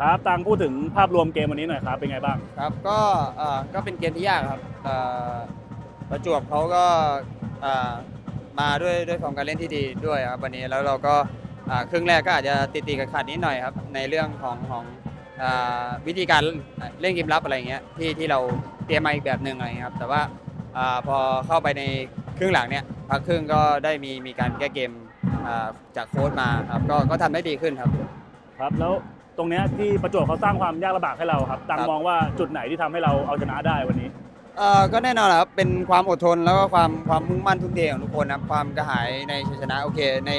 ครับตังพูดถึงภาพรวมเกมวันนี้หน่อยครับ เป็นไงบ้าง ครับก็เอ่อก็เป็นเกมที่ยากครับเอ่อประจวบเขาก็เอ่อมาด้วยด้วยฟอร์มการเล่นที่ดีด้วยครับวันนี้แล้วเราก็อ่าครึ่งแรกก็อาจจะติดติดขัดขัดๆนิดหน่อยครับในเรื่องของของอ่าวิธีการเล่นเกมรับอะไรเงี้ยที่ที่เราเตรียมมาอีกแบบหนึ่งอะไรเงี้ยครับแต่ว่าอาพอเข้าไปในครึ่งหลังเนี่ยพักครึ่งก็ได้มีมีการแก้เกมอ่าจากโค้ชมาครับก็ก็ทำได้ดีขึ้นครับ ครับแล้ว ตรงเนี้ยที่ประจวบเขาสร้างความยากลำบากให้เราครับตังครับ มองว่าจุดไหนที่ทำให้เราเอาชนะได้วันนี้ เอ่อก็แน่นอนแหละครับเป็นความอดทนแล้วก็ความความมุ่งมั่นทุ่มเทของทุกคนนะครับความกระหายในชัยชนะโอเคใน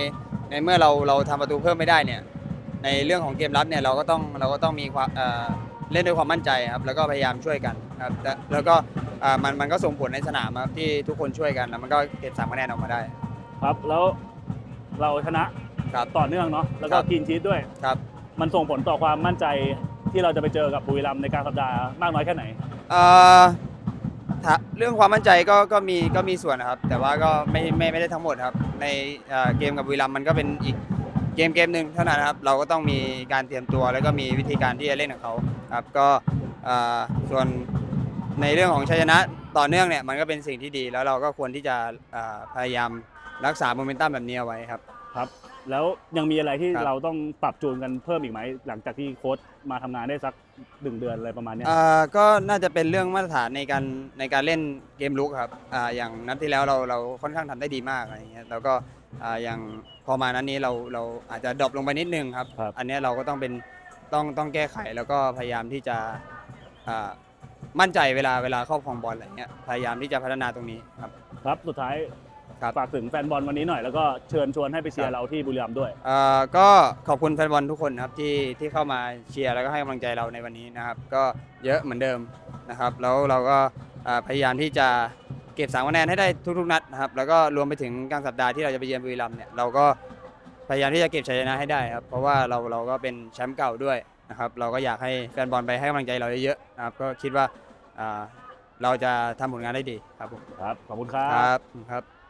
ในเมื่อเราเราทำประตูเพิ่มไม่ได้เนี่ยในเรื่องของเกมรับเนี่ยเราก็ต้องเราก็ต้องมีความเอ่อเล่นด้วยความมั่นใจครับแล้วก็พยายามช่วยกันครับและแล้วก็อ่ามันมันก็ส่งผลในสนามครับที่ทุกคนช่วยกันแล้วมันก็เก็บสามคะแนนออกมาได้ ครับ แล้วเราชนะครับ ต่อเนื่องเนาะแล้วก็ครับ กินชีสด้วย ครับ มันส่งผลต่อความมั่นใจที่เราจะไปเจอกับบุรีรัมย์ในกลารสัปดาห์มากน้อยแค่ไหน เอ่อถ้าเรื่องความมั่นใจก็ก็มีก็มีส่วนนะครับ แต่ว่าก็ไม่ไม่ไม่ได้ทั้งหมดครับ ในเอ่อเกมกับบุรีรัมย์มันก็เป็นอีกเกมเกมหนึ่งเท่านั้นครับ เราก็ต้องมีการเตรียมตัว แล้วก็มีวิธีการที่จะเล่นของเขาครับก็เอ่อส่วนในเรื่องของชัยชนะต่อเนื่องเนี่ยมันก็เป็นสิ่งที่ดี แล้วเราก็ควรที่จะเอ่อพยายามรักษาโมเมนตัมแบบนี้เอาไว้ครับ ครับ แล้วยังมีอะไรที่ครับ เราต้องปรับจูนกันเพิ่มอีกไหม หลังจากที่โค้ชมาทำงานได้สักหนึ่งเดือนอะไรประมาณเนี้ยเอ่อก็น่าจะเป็นเรื่องมาตรฐานในการในการเล่นเกมลุกครับอ่าอย่างนัดที่แล้วเราเราค่อนข้างทำได้ดีมากอะไรอย่างเงี้ยแล้วก็อ่าอย่างพอมานั้นนี้เราเราอาจจะดรอปลงไปนิดนึงครับครับ อันเนี้ยเราก็ต้องเป็นต้องต้องแก้ไขแล้วก็พยายามที่จะอ่ามั่นใจเวลาเวลาครอบครองบอลอะไรเงี้ยพยายามที่จะพัฒนาตรงนี้ครับ ครับ สุดท้าย ครับ ฝากถึงแฟนบอลวันนี้หน่อยแล้วก็เชิญชวนให้ไปเชียครัร์บเราที่บุรีรัมย์ด้วย เอ่อก็ขอบคุณแฟนบอลทุกคนครับที่ที่เข้ามาเชียร์แล้วก็ให้กำลังใจเราในวันนี้นะครับ ก็เยอะเหมือนเดิมนะครับ แล้วเราก็เอ่อพยายามที่จะเก็บสามคะแนนให้ได้ทุกๆนัดนะครับแล้วก็รวมไปถึงกลางสัปดาห์ที่เราจะไปเยือนบุรีรัมย์เนี่ยเราก็พยายามที่จะเก็บชัยชนะให้ได้ครับเพราะว่าเราเราก็เป็นแชมป์เก่าด้วยนะครับเราก็อยากให้แฟนบอลไปให้กำลังใจเราเยอะๆนะครับก็คิดว่าอ่าเราจะทำผลงานได้ดีครับผมครับ ขอบคุณครัครับ บครับ